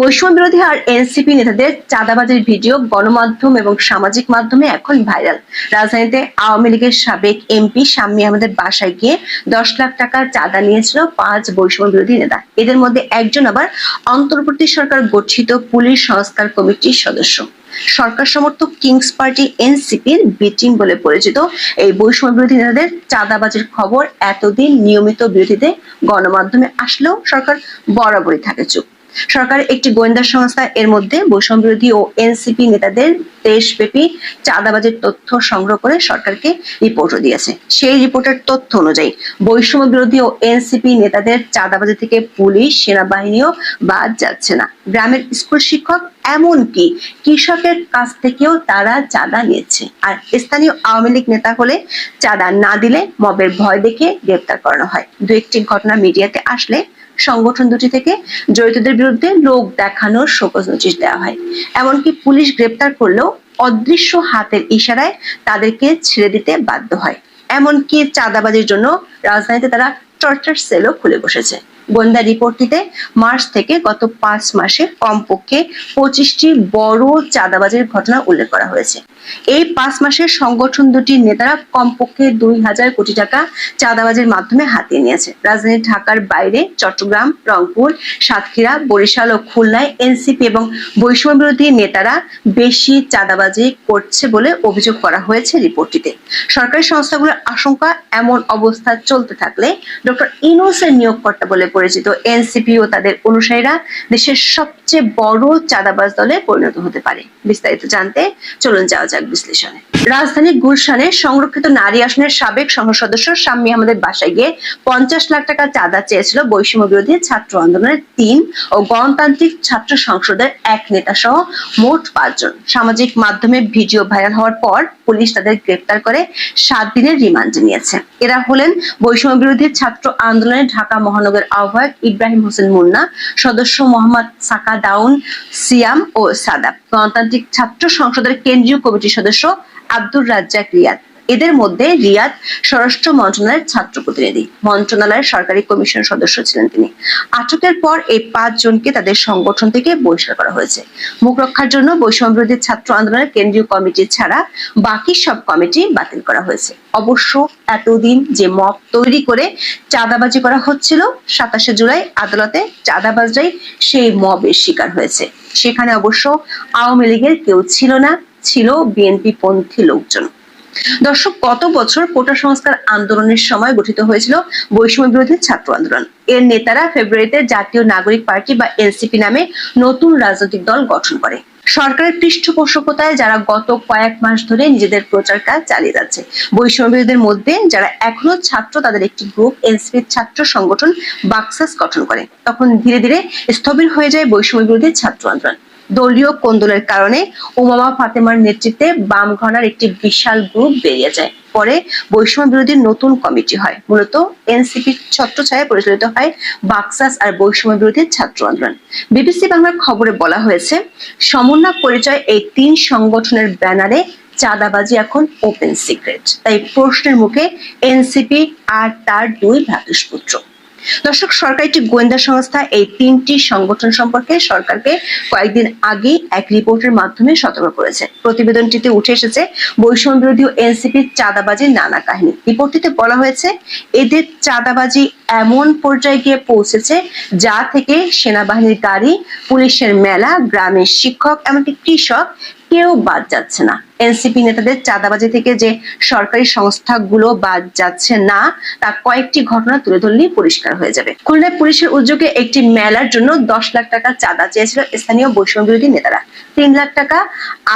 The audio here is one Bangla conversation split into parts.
বৈষম্য বিরোধী আর এনসিপি নেতাদের চাঁদাবাজির ভিডিও গণমাধ্যম এবং সামাজিক মাধ্যমে এখন ভাইরাল। রাজধানীতে আওয়ামী লীগের সাবেক এমপি শাম্মী আহমেদের বাসায় গিয়ে দশ লাখ টাকা চাঁদা নিয়েছিল পাঁচ বৈষম্য বিরোধী নেতা। এদের মধ্যে একজন আবার অন্তর্বর্তী সরকার গঠিত পুলিশ সংস্কার কমিটির সদস্য। সরকার সমর্থক কিংস পার্টি এনসিপির বিটিং বলে পরিচিত এই বৈষম্য বিরোধী নেতাদের চাঁদাবাজির খবর এতদিন নিয়মিত বিরোধীতে গণমাধ্যমে আসলেও সরকার বরাবরই থাকে চুপ। সরকারের একটি গোয়েন্দা সংস্থা, এর মধ্যে বৈষম্য বিরোধী ও এনসিপি নেতাদের দেশব্যাপী চাঁদাবাজির তথ্য সংগ্রহ করে সরকারকে রিপোর্টও দিয়েছে। সেই রিপোর্টের তথ্য অনুযায়ী বৈষম্য বিরোধী ও এনসিপি নেতাদের চাঁদাবাজি থেকে পুলিশ, সেনাবাহিনীও বাদ যাচ্ছে না। গ্রামের স্কুল শিক্ষক এমনকি কৃষকের কাছ থেকেও তারা চাঁদা নিয়েছে। আর স্থানীয় আওয়ামী লীগ নেতা হলে চাঁদা না দিলে মবের ভয় দেখে গ্রেপ্তার করানো হয়। দু একটি ঘটনা মিডিয়াতে আসলে সংগঠন দুটি থেকে জড়িতদের বিরুদ্ধে লোক দেখানোর শোকজ নোটিশ দেওয়া হয়। এমনকি পুলিশ গ্রেপ্তার করলেও অদৃশ্য হাতের ইশারায় তাদেরকে ছেড়ে দিতে বাধ্য হয়। এমনকি চাঁদাবাজির জন্য রাজধানীতে তারা টর্চার সেলও খুলে বসেছে। গোয়েন্দা রিপোর্টটিতে মার্চ থেকে গত পাঁচ মাসে কমপক্ষে পঁচিশটি বড় চাঁদাবাজির ঘটনা উল্লেখ করা হয়েছে। এই পাঁচ মাসে সংগঠন দুটির নেতারা কমপক্ষে দুই হাজার কোটি টাকা চাঁদাবাজির মাধ্যমে হাতিয়ে নিয়েছে। রাজধানী ঢাকার বাইরে চট্টগ্রাম, রংপুর, সাতক্ষীরা, বরিশাল ও খুলনায় এনসিপি এবং বৈষম্য বিরোধী নেতারা বেশি চাঁদাবাজি করছে বলে অভিযোগ করা হয়েছে রিপোর্টটিতে। সরকারি সংস্থাগুলোর আশঙ্কা এমন অবস্থা চলতে থাকলে ডক্টর ইনোসের নিয়োগকর্তা বলে পরিচিত এনসিপি ও তাদের অনুসারীরা দেশের সবচেয়ে বড় চাঁদাবাজ দলে পরিণত হতে পারে। বিস্তারিত জানতে চলুন যাওয়া যাক বিশ্লেষণে। রাজধানী গুলশানে সংরক্ষিত নারী আসনের সাবেক সংসদ সদস্য শাম্মী আহমেদের বাসায় গিয়ে পঞ্চাশ লাখ টাকা চাঁদা চেয়েছিল বৈষম্য বিরোধী ছাত্র আন্দোলনের তিন ও গণতান্ত্রিক ছাত্র সংসদের এক নেতা সহ মোট পাঁচজন সামাজিক মাধ্যমে ভিডিও ভাইরাল হওয়ার পর পুলিশ তাদের গ্রেপ্তার করে সাত দিনের রিমান্ডে নিয়েছে এরা হলেন বৈষম্য বিরোধী ছাত্র আন্দোলনের ঢাকা মহানগর আহ্বায়ক ইব্রাহিম হোসেন মুন্না, সদস্য মোহাম্মদ সাকা দাউন, সিয়াম ও সাদাব। গণতান্ত্রিক ছাত্র সংসদের কেন্দ্রীয় কমিটির সদস্য আব্দুর রাজ্জাক রিয়াদ। এদের মধ্যে রিয়াদ স্বরাষ্ট্র মন্ত্রণালয়ের ছাত্র প্রতিনিধি। মন্ত্রণালয়ের সরকারি কমিশন সদস্য ছিলেন তিনি। আটকের পর এই পাঁচ জনকে তাদের সংগঠন থেকে বহিষ্কার করা হয়েছে। মুখ রক্ষার জন্য বৈষম্য বিরোধী ছাত্র আন্দোলনের কেন্দ্রীয় কমিটি ছাড়া বাকি সব কমিটি বাতিল করা হয়েছে। অবশ্য এতদিন যে মব তৈরি করে চাঁদাবাজি করা হচ্ছিল, সাতাশে জুলাই আদালতে চাঁদাবাজরাই সেই মবের শিকার হয়েছে। সেখানে অবশ্য আওয়ামী লীগের কেউ ছিল না, ছিল বিএনপি পন্থী লোকজন। দর্শক, গত বছর কোটা সংস্কার আন্দোলনের সময় গঠিত হয়েছিল বৈষম্য বিরোধী ছাত্র আন্দোলন। এর নেতারা ফেব্রুয়ারিতে জাতীয় নাগরিক পার্টি বা এনসিপি নামে নতুন রাজনৈতিক দল গঠন করে। সরকারের পৃষ্ঠপোষকতায় যারা গত কয়েক মাস ধরে নিজেদের প্রচার কাজ চালিয়ে যাচ্ছে, বৈষম্য বিরোধীদের মধ্যে যারা এখনও ছাত্র, তাদের একটি গ্রুপ এনসিপির ছাত্র সংগঠন বাক্সাস গঠন করে। তখন ধীরে ধীরে স্থবির হয়ে যায় বৈষম্য বিরোধী ছাত্র আন্দোলন। দলীয় কোন্দলের কারণে উমামা ফাতেমার নেতৃত্বে বাম ঘনার একটি বিশাল গ্রুপ বেরিয়ে যায়। পরে বৈষম্য বিরোধী নতুন কমিটি হয়। মূলত এনসিপির ছত্রছায়ায় পরিচালিত হয় বাক্সাস আর বৈষম্য বিরোধী ছাত্র আন্দোলন। বিবিসি বাংলার খবরে বলা হয়েছে, সমন্বয় পরিচয় এই তিন সংগঠনের ব্যানারে চাঁদাবাজি এখন ওপেন সিক্রেট তাই প্রশ্নের মুখে এনসিপি আর তার দুই ভ্রাতুষ্পুত্র। দর্শক সরকার গোয়েন্দা সংস্থা এই তিনটি সংগঠন সম্পর্কে সরকারকে কয়েকদিন আগেই এক রিপোর্টের মাধ্যমে সতর্ক করেছে। প্রতিবেদনটিতে উঠে এসেছে বৈষম্য বিরোধী এনসিপির চাঁদাবাজির নানা কাহিনী। রিপোর্টটিতে বলা হয়েছে, এদের চাঁদাবাজি এমন পর্যায়ে গিয়ে পৌঁছেছে যা থেকে সেনাবাহিনীর গাড়ি, পুলিশের মেলা, গ্রামের শিক্ষক, এমনকি কৃষক কেউ বাদ যাচ্ছে না। এনসিপি নেতাদের চাঁদাবাজি থেকে যে সরকারি সংস্থাগুলো বাদ যাচ্ছে না, তা কয়েকটি ঘটনা তুলে ধরলেই পরিষ্কার হয়ে যাবে। খুলনায় পুলিশের উদ্যোগে একটি মেলার জন্য দশ লাখ টাকা চাঁদা চেয়েছিল স্থানীয় বৈষম্য বিরোধী নেতারা। তিন লাখ টাকা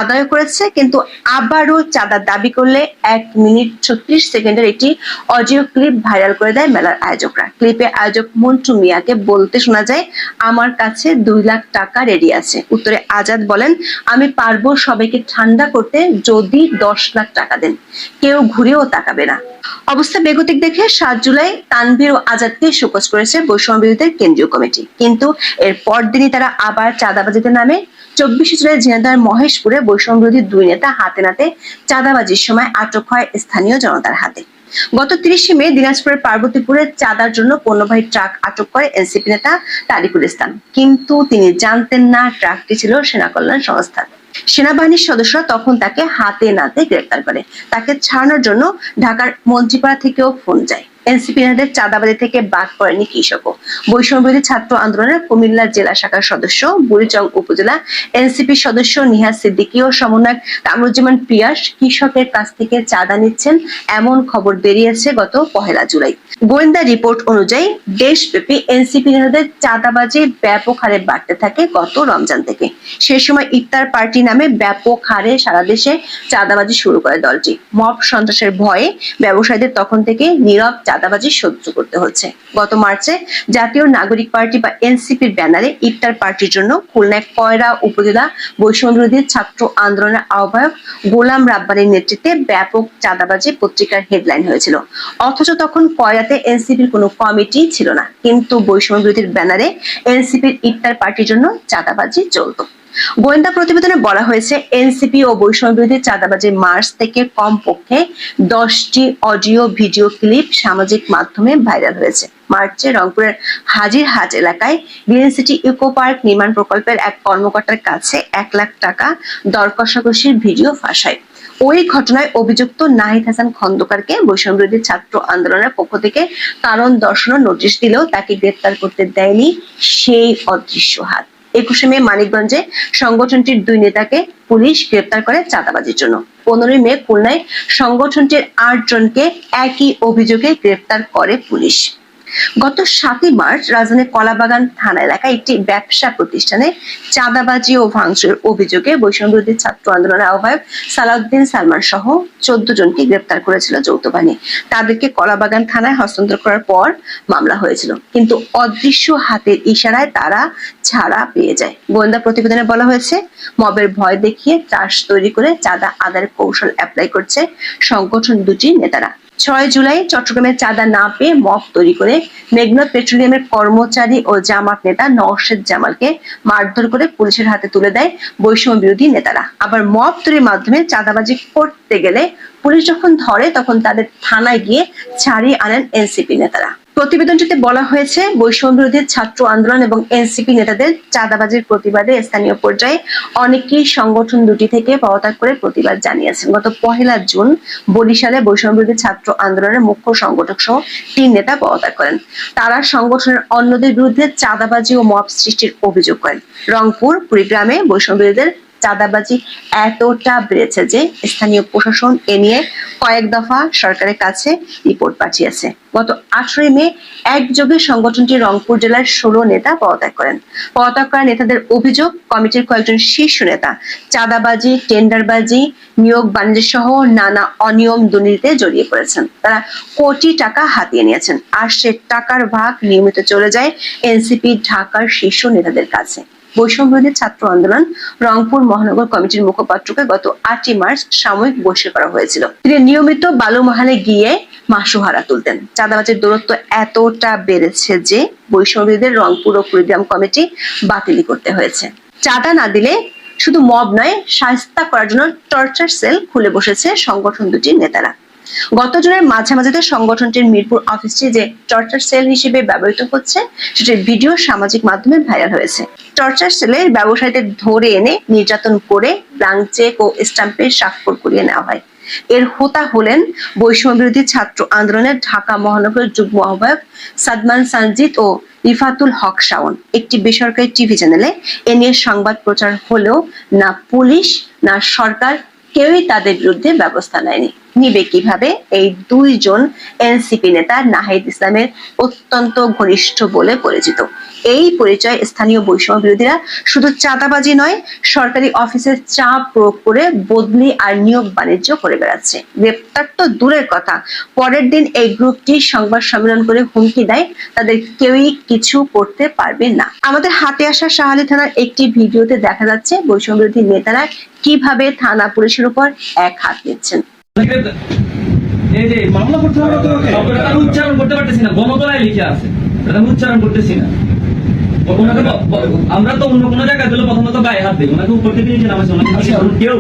আদায় করেছে, কিন্তু আবারও চাঁদা দাবি করলে এক মিনিট ছত্রিশ সেকেন্ডের একটি অডিও ক্লিপ ভাইরাল করে দেয় মেলার আয়োজকরা। ক্লিপে আয়োজক মন্টু মিয়াকে বলতে শোনা যায়, আমার কাছে দুই লাখ টাকা রেডি আছে। উত্তরে আজাদ বলেন, আমি পারব সবাইকে ঠান্ডা করতে যদি দশ লাখ টাকা দেন, কেউ ঘুরেও তাকাবে না। অবস্থা বেগতিক দেখে সাত জুলাই তানভীর ও আজাদকে শোকজ করেছে বৈষম্য বিরোধীদের কেন্দ্রীয় কমিটি। কিন্তু এর পরদিনই তারা আবার চাঁদাবাজিতে নামে। চব্বিশে জুলাই ঝিনাইদহের মহেশপুরে বৈষম্য বিরোধী দুই নেতা হাতে নাতে চাঁদাবাজির সময় আটক হয় স্থানীয় জনতার হাতে। গত তিরিশে মে দিনাজপুরের পার্বতীপুরে চাঁদার জন্য পণ্যবাহী ট্রাক আটক করে এনসিপি নেতা তারিকুল ইসলাম। কিন্তু তিনি জানতেন না ট্রাকটি ছিল সেনা কল্যাণ সংস্থার। সেনাবাহিনীর সদস্যরা তখন তাকে হাতে নাতে গ্রেপ্তার করে। তাকে ছাড়ানোর জন্য ঢাকার মন্ত্রীপাড়া থেকেও ফোন যায়। এনসিপি নেতাদের চাঁদাবাজি থেকে বাদ পড়েনি কৃষকও। বৈষম্যবিরোধী ছাত্র আন্দোলনের কুমিল্লা জেলা শাখার সদস্য, বুড়িচং উপজেলা এনসিপি সদস্য নিহাজ সিদ্দিকী ও সমন্বয়ক কামরুজ্জামান পিয়াস কৃষকের কাছ থেকে চাঁদা নিচ্ছেন। এমন খবর বেরিয়েছে গত পহেলা জুলাই। গোয়েন্দা রিপোর্ট অনুযায়ী দেশব্যাপী এনসিপি নেতাদের চাঁদাবাজি ব্যাপক হারে বাড়তে থাকে গত রমজান থেকে। সে সময় ইফতার পার্টি নামে ব্যাপক হারে সারা দেশে চাঁদাবাজি শুরু করে দলটি। মব সন্ত্রাসের ভয়ে ব্যবসায়ীদের তখন থেকে নীরব চাঁদাবাজি সহ্য করতে হচ্ছে। গত মার্চে জাতীয় নাগরিক পার্টি বা এনসিপির ব্যানারে ইফতার পার্টির জন্য খুলনায় কয়রা উপজেলা বৈষম্যবিরোধী ছাত্র আন্দোলনের আহ্বায়ক গোলাম রাব্বানির নেতৃত্বে ব্যাপক চাঁদাবাজি পত্রিকার হেডলাইন হয়েছিল। অথচ তখন কয়রাতে এনসিপির কোনো কমিটি ছিল না। কিন্তু বৈষম্য বিরোধীর ব্যানারে এনসিপির ইফতার পার্টির জন্য চাঁদাবাজি চলতো। গোয়েন্দা প্রতিবেদনে বলা হয়েছে, এনসিপি ও বৈষম্য বিরোধী চাঁদাবাজি মার্চ থেকে কমপক্ষে দশটি অডিও, ভিডিও, ক্লিপ সামাজিক মাধ্যমে ভাইরাল হয়েছে। মার্চে রংপুরের হাজিরহাট এলাকায় গ্রিন সিটি ইকো পার্ক নির্মাণ প্রকল্পের এক কর্মকর্তার কাছে এক লাখ টাকা দর ভিডিও ফাঁস হয় ওই ঘটনায় অভিযুক্ত নাহিদ হাসান খন্দকারকে বৈষম্য বিরোধী ছাত্র আন্দোলনের পক্ষ থেকে কারণ দর্শানোর নোটিশ দিলেও তাকে গ্রেপ্তার করতে দেয়নি সেই অদৃশ্য হাত। একুশে মে মানিকগঞ্জে সংগঠনটির দুই নেতাকে পুলিশ গ্রেপ্তার করে চাঁদাবাজির জন্য। পনেরোই মে খুলনায় সংগঠনটির আট জনকে একই অভিযোগে গ্রেপ্তার করে পুলিশ। গত সাতই মার্চ রাজধানীর কলাবাগান থানা এলাকায় একটি ব্যবসা প্রতিষ্ঠানে চাঁদাবাজি ও ভাঙচুরের অভিযোগে বৈষম্যবিরোধী ছাত্র আন্দোলনের আহ্বায়ক সালাউদ্দিন সালমান সহ চোদ্দ জনকে গ্রেপ্তার করেছিল যৌথ বাহিনী তাদেরকে কলাবাগান থানায় হস্তান্তর করার পর মামলা হয়েছিল। কিন্তু অদৃশ্য হাতের ইশারায় তারা ছাড়া পেয়ে যায়। গোয়েন্দা প্রতিবেদনে বলা হয়েছে, মবের ভয় দেখিয়ে ত্রাস তৈরি করে চাঁদা আদায়ের কৌশল অ্যাপ্লাই করছে সংগঠন দুটির নেতারা। ছয় জুলাই চট্টগ্রামের চাঁদা না পেয়ে মপ তৈরি করে মেঘনা পেট্রোলিয়ামের কর্মচারী ও জামাত নেতা নওশেদ জামালকে মারধর করে পুলিশের হাতে তুলে দেয় বৈষম্য বিরোধী নেতারা। আবার মপ তৈরির মাধ্যমে চাঁদাবাজি করতে গেলে পুলিশ যখন ধরে, তখন তাদের থানায় গিয়ে ছাড়িয়ে আনেন এনসিপি নেতারা। প্রতিবেদনটিতে বলা হয়েছে, বৈষম্য বিরোধী ছাত্র আন্দোলন এবং এনসিপি নেতাদের চাঁদাবাজির প্রতিবাদে স্থানীয় পর্যায়ে অনেকেই সংগঠন দুটি থেকে পদত্যাগ করে প্রতিবাদ জানিয়েছেন। গত পহেলা জুন বরিশালে বৈষম্য বিরোধী ছাত্র আন্দোলনের মুখ্য সংগঠক সহ তিন নেতা পদত্যাগ করেন। তারা সংগঠনের অন্যদের বিরুদ্ধে চাঁদাবাজি ও মব সৃষ্টির অভিযোগ করেন। রংপুর, কুড়িগ্রামে বৈষম্য বিরোধীদের চাঁদাবাজি এতটা বেড়েছে যে স্থানীয় প্রশাসন এ নিয়ে কয়েক দফা সরকারের কাছে রিপোর্ট পাঠিয়েছে। গত আঠারোই মে একযোগে সংগঠনটি রংপুর জেলার ষোলো নেতা পদত্যাগ করেন। পদত্যাগ করা নেতাদের অভিযোগ, কমিটির কয়েকজন শীর্ষ নেতা চাঁদাবাজি, টেন্ডারবাজি, নিয়োগ বাণিজ্য সহ নানা অনিয়ম দুর্নীতিতে জড়িয়ে পড়েছেন। তারা কোটি টাকা হাতিয়ে নিয়েছেন। আর সে টাকার ভাগ নিয়মিত চলে যায় এনসিপি ঢাকার শীর্ষ নেতাদের কাছে। বৈষম্যবিরোধী ছাত্র আন্দোলন রংপুর মহানগর কমিটির মুখপাত্রকে গত আটই মার্চ সাময়িক বহিষ্কার করা হয়েছিল। তিনি নিয়মিত বালুমহালে গিয়ে মাসুহারা তুলতেন। চাঁদাবাজির দূরত্ব এতটা বেড়েছে যে বৈষম্যবিরোধীদের রংপুর ও কুড়িগ্রাম কমিটি বাতিল করতে হয়েছে। চাঁদা না দিলে শুধু মব নয় শাস্তা করার জন্য টর্চার সেল খুলে বসেছে সংগঠন দুটির নেতারা। গত জুনের মাঝামাঝিতে সংগঠনটির মিরপুর অফিসটি যে টর্চার সেল হিসেবে ব্যবহৃত হচ্ছে, সেটির ভিডিও সামাজিক মাধ্যমে ভাইরাল হয়েছে। টর্চার সেলে ব্যবসায়ীদের ধরে এনে নির্যাতন করে ব্লাঙ্ক চেক ও স্টাম্পের স্বাক্ষর করিয়ে নেওয়া হয়। এর হোতা হলেন বৈষম্য বিরোধী ছাত্র আন্দোলনের ঢাকা মহানগর যুগ্ম আহ্বায়ক সাদমান সানজিদ ও রিফাতুল হক শাওন। একটি বেসরকারি টিভি চ্যানেলে এ নিয়ে সংবাদ প্রচার হলেও না পুলিশ, না সরকার কেউই তাদের বিরুদ্ধে ব্যবস্থা নেয়নি। নিবে কীভাবে? এই দুইজন এনসিপি নেতা নাহিদ ইসলামের অত্যন্ত ঘনিষ্ঠ বলে পরিচিত। এই পরিচয় স্থানীয় বৈষম্য বিরোধীরা শুধু চাঁদাবাজি নয়, সরকারি অফিসের চাপ প্রয়োগ করে বদলি আর নিয়োগ বাণিজ্য করে বেড়াচ্ছে। গ্রেপ্তার তো দূরের কথা, পরের দিন এই গ্রুপটি সংবাদ সম্মেলন করে হুমকি দেয়, তাদের কেউই কিছু করতে পারবে না। আমাদের হাতে আসা শাহালি থানার একটি ভিডিওতে দেখা যাচ্ছে বৈষম্য বিরোধী নেতারা কীভাবে থানা পুলিশের উপর এক হাত নিচ্ছেন। এই যে মামলা করতে হবে তো ওকে। শব্দটা আমি উচ্চারণ করতে পারতেছি না গণতলায় লিখে আছে এটা উচ্চারণ করতেছি না ওনাকে ব- ব- আমরা তো অন্য কোনো জায়গায় দিলে প্রথমত গায়ে হাত দিই ওনাকে উপর থেকে নিচে নামাইছে ওনাকে আচ্ছা। কেউ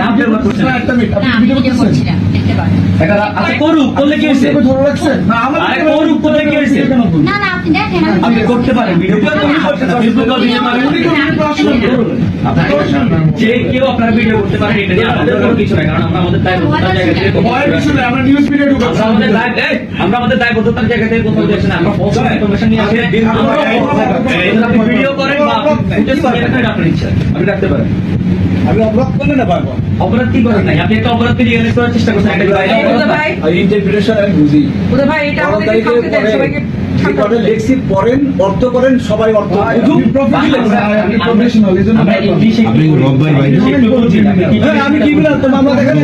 নাম বের করছে না। একটা মিনিট, আপনি ভিডিও ভিডিও করতেছেন? করছিলাম দেখতে পারেন আচ্ছা করলে কি হয়েছে আরে করুক, করলে কি হয়েছে? কেন করুন? না না আপনি দেখেন আমি আপনি করতে পারেন ভিডিও তুমি করতে পারেন ভিডিও যে কেউ আপনার ভিডিও করতে পারেন এটা নিয়ে আমাদের কোনো কিছু নাই কারণ আমরা আমাদের দায়বদ্ধতার জায়গা থেকে ভয়ের কিছু নেই, আমরা নিউজ ঢুকাচ্ছি। আমরা আমাদের দায়- আমরা আমাদের দায়বদ্ধতার জায়গা থেকে কোথাও যাচ্ছি না আমরা ফলস ইনফরমেশন নিয়ে আসি। আপনি ভিডিও করেন বা ফুটেজ করেন এটা আপনার ইচ্ছা আপনি রাখতে পারেন। আমি অপরাধ করলে না বারবার? অপরাধ কি করেন নাই? আপনি একটা অপরাধকে রিয়েলাইজ করার চেষ্টা করছেন একটা ইন্টারপ্রিটেশন আমি বুঝি ভাই এটা দেন সবাইকে যে পড়েন অর্থ করেন সবাই অর্থ হ্যাঁ, আমি কি বললাম তো দেখেন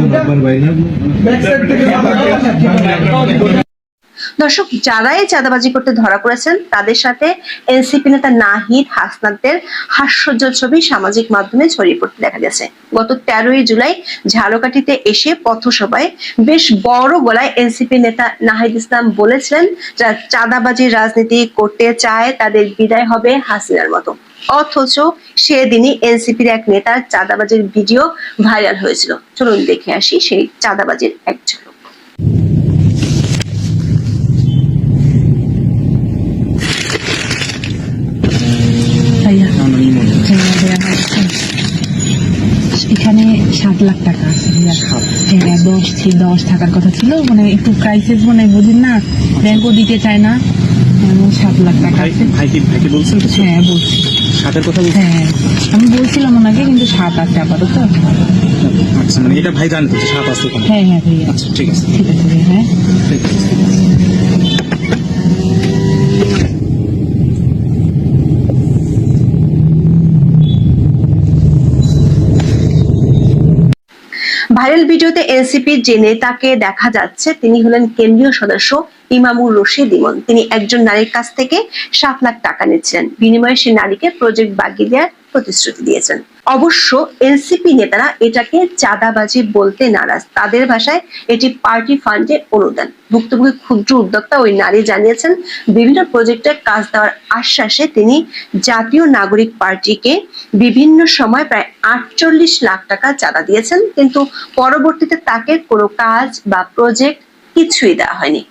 দর্শক, যারাই চাঁদাবাজি করতে ধরা পড়েছেন, তাদের সাথে এনসিপি নেতা নাহিদ হাসনাতদের হাস্যজ্জ্বল ছবি সামাজিক মাধ্যমে ছড়িয়ে পড়তে দেখা গেছে। গত তেরোই জুলাই ঝালকাঠিতে এসে পথসভায় বেশ বড় গলায় এনসিপি নেতা নাহিদ ইসলাম বলেছিলেন যারা চাঁদাবাজির রাজনীতি করতে চায়, তাদের বিদায় হবে হাসিনার মতো। অথচ সেদিনই এনসিপির এক নেতার চাঁদাবাজির ভিডিও ভাইরাল হয়েছিল। চলুন দেখে আসি সেই চাঁদাবাজির এক ঝলক। লাখ টাকা আছে ভাইয়া হ্যাঁ দশ ছিল দশ থাকার কথা ছিল মানে একটু ক্রাইসিস মানে বুঝেন না ব্যাংকও দিতে চায় না। মানে সাত লাখ টাকা আছে। বলছেন হ্যাঁ বলছি। সাতের কথা হ্যাঁ আমি বলছিলাম ওনাকে কিন্তু সাত আছে আপাতত। আচ্ছা মানে এটা ভাই জানতো সাত আসতে হ্যাঁ হ্যাঁ ভাইয়া। আচ্ছা ঠিক আছে। ঠিক আছে হ্যাঁ। ভাইরাল ভিডিওতে এনসিপির যে নেতাকে দেখা যাচ্ছে, তিনি হলেন কেন্দ্রীয় সদস্য ইমামুর রশিদ ইমন। তিনি একজন নারীর কাছ থেকে সাত লাখ টাকা নিচ্ছিলেন। বিনিময়ে সে নারীকে প্রজেক্ট বাগিয়ে দেওয়ার প্রতিশ্রুতি দিয়েছেন। অবশ্য এনসিপি নেতারা এটাকে চাঁদাবাজি বলতে নারাজ। তাদের ভাষায় এটি পার্টি ফান্ডের অনুদান। ভুক্তভোগী ক্ষুদ্র উদ্যোক্তা ওই নারী জানিয়েছেন, বিভিন্ন প্রজেক্টের কাজ দেওয়ার আশ্বাসে তিনি জাতীয় নাগরিক পার্টিকে বিভিন্ন সময় প্রায় আটচল্লিশ লাখ টাকা চাঁদা দিয়েছেন, কিন্তু পরবর্তীতে তাকে কোনো কাজ বা প্রজেক্ট কিছুই দেওয়া হয়নি।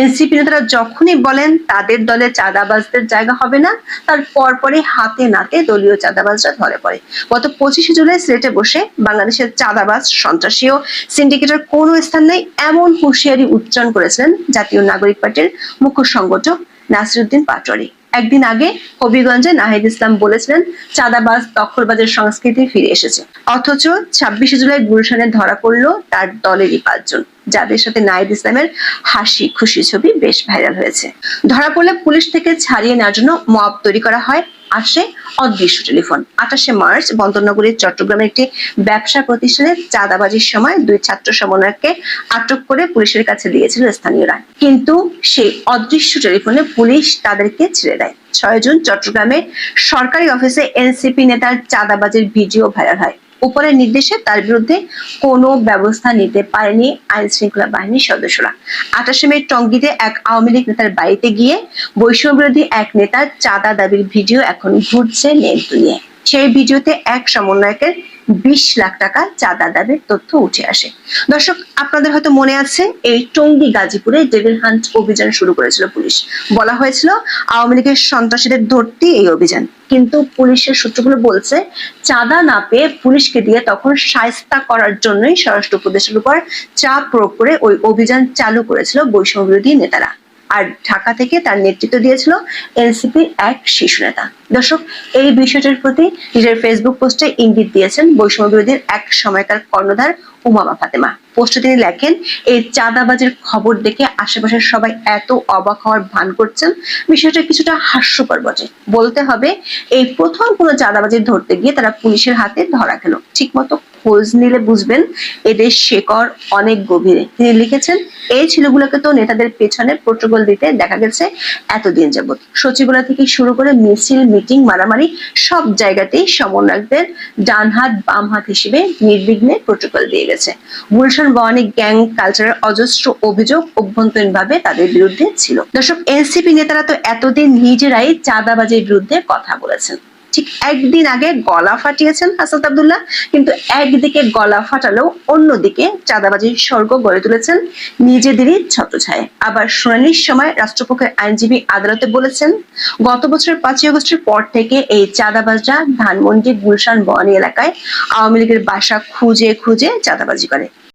এনসিপি নেতারা যখনই বলেন তাদের দলে চাঁদাবাজদের জায়গা হবে না, তার পরপরই হাতে নাতে দলীয় চাঁদাবাজরা ধরে পড়ে। গত পঁচিশে জুলাই সিলেটে বসে বাংলাদেশের চাঁদাবাজ, সন্ত্রাসী ও সিন্ডিকেটের কোনো স্থান নেই এমন হুঁশিয়ারি উচ্চারণ করেছিলেন জাতীয় নাগরিক পার্টির মুখ্য সংগঠক নাসিরুদ্দিন পাটোয়ারি। একদিন আগে হবিগঞ্জে নাহিদ ইসলাম বলেছিলেন, চাঁদাবাজ দখলবাজের সংস্কৃতি ফিরে এসেছে। অথচ ছাব্বিশে জুলাই গুলশানে ধরা পড়ল তার দলেরই পাঁচজন। যাদের সাথে নাহিদ ইসলামের হাসি খুশি ছবি বেশ ভাইরাল হয়েছে। ধরা পড়লে পুলিশ থেকে ছাড়িয়ে নেওয়ার জন্য মব তৈরি করা হয় আসে অদৃশ্য টেলিফোন। আঠাশে মার্চ, বন্দরনগরীর চট্টগ্রামের একটি ব্যবসা প্রতিষ্ঠানে চাঁদাবাজির সময় দুই ছাত্র সমন্বয়ককে আটক করে পুলিশের কাছে দিয়েছিল স্থানীয়রা। কিন্তু সেই অদৃশ্য টেলিফোনে পুলিশ তাদেরকে ছেড়ে দেয়। ছয় জুন, চট্টগ্রামে সরকারি অফিসে এনসিপি নেতার চাঁদাবাজির ভিডিও ভাইরাল হয়। উপরের নির্দেশে তার বিরুদ্ধে কোনো ব্যবস্থা নিতে পারেনি আইন শৃঙ্খলা বাহিনীর সদস্যরা। আঠাশে মে টঙ্গিতে এক আওয়ামী লীগ নেতার বাড়িতে গিয়ে বৈষম্য বিরোধী এক নেতার চাঁদা দাবির ভিডিও এখন ঘুরছে নেট দুনিয়ায়। সেই ভিডিওতে এক সমন্বয়কের বিশ লাখ টাকা চাঁদা দাবির তথ্য উঠে আসে। দর্শক, আপনাদের হয়তো মনে আছে, এই টঙ্গী গাজীপুরে ডেভিল হান্ট অভিযান শুরু করেছিল পুলিশ। বলা হয়েছিল, আওয়ামী লীগের সন্ত্রাসীদের ধরতে এই অভিযান। কিন্তু পুলিশের সূত্রগুলো বলছে, চাঁদা না পেয়ে পুলিশকে দিয়ে তখন সায়স্তা করার জন্যই স্বরাষ্ট্র উপদেশের উপর চাপ প্রয়োগ করে ওই অভিযান চালু করেছিল বৈষম্য বিরোধী নেতারা। আর ঢাকা থেকে তার নেতৃত্ব দিয়েছিল এনসিপির এক শিশু নেতা। দর্শক, এই বিষয়টির প্রতি নিজের ফেসবুক পোস্টে ইঙ্গিত দিয়েছেন বৈষম্য বিরোধীর এক সময়কার কর্ণধার উমামা ফাতেমা। পোস্টে তিনি লেখেন, এই চাঁদাবাজির খবর দেখে আশেপাশের সবাই এত অবাক হওয়ার ভান করছেন, বিষয়টা কিছুটা হাস্যকর বটে। বলতে হবে, এই প্রথম কোনো চাঁদাবাজি ধরতে গিয়ে তারা পুলিশের হাতে ধরা খেল। ঠিকমতো খোঁজ নিলে বুঝবেন, এদের শেকড় অনেক গভীরে। তিনি লিখেছেন, এই ছেলেগুলোকে তো নেতাদের পেছনে প্রোটোকল দিতে দেখা গেছে এতদিন যাবত সচিবালয় থেকে শুরু করে মিছিল মিটিং মারামারি সব জায়গাতেই সমন্বয়কদের ডান হাত, বাম হাত হিসেবে নির্বিঘ্নে প্রোটোকল দিয়ে গেছে। গুলশান বনে গ্যাং কালচারের অজস্র অভিযোগ অভ্যন্তরীণভাবে তাদের বিরুদ্ধে ছিল। দর্শক এনসিপি নেতারা তো এতদিন নিজেরাই চাঁদাবাজির বিরুদ্ধে কথা বলেছেন। ঠিক একদিন আগে গলা ফাটিয়েছেন হাসান আব্দুল্লাহ, কিন্তু একদিকে গলা ফাটালেও অন্যদিকে চাঁদাবাজির স্বর্গ গড়ে তুলেছেন নিজেদেরই ছত্রছায়। আবার শুনানির সময় রাষ্ট্রপক্ষের আইনজীবী আদালতে বলেছেন, গত বছরের পাঁচই আগস্টের পর থেকে এই চাঁদাবাজরা ধানমন্ডি গুলশান বওয়ানি এলাকায় আওয়ামী লীগের বাসা খুঁজে খুঁজে চাঁদাবাজি করে।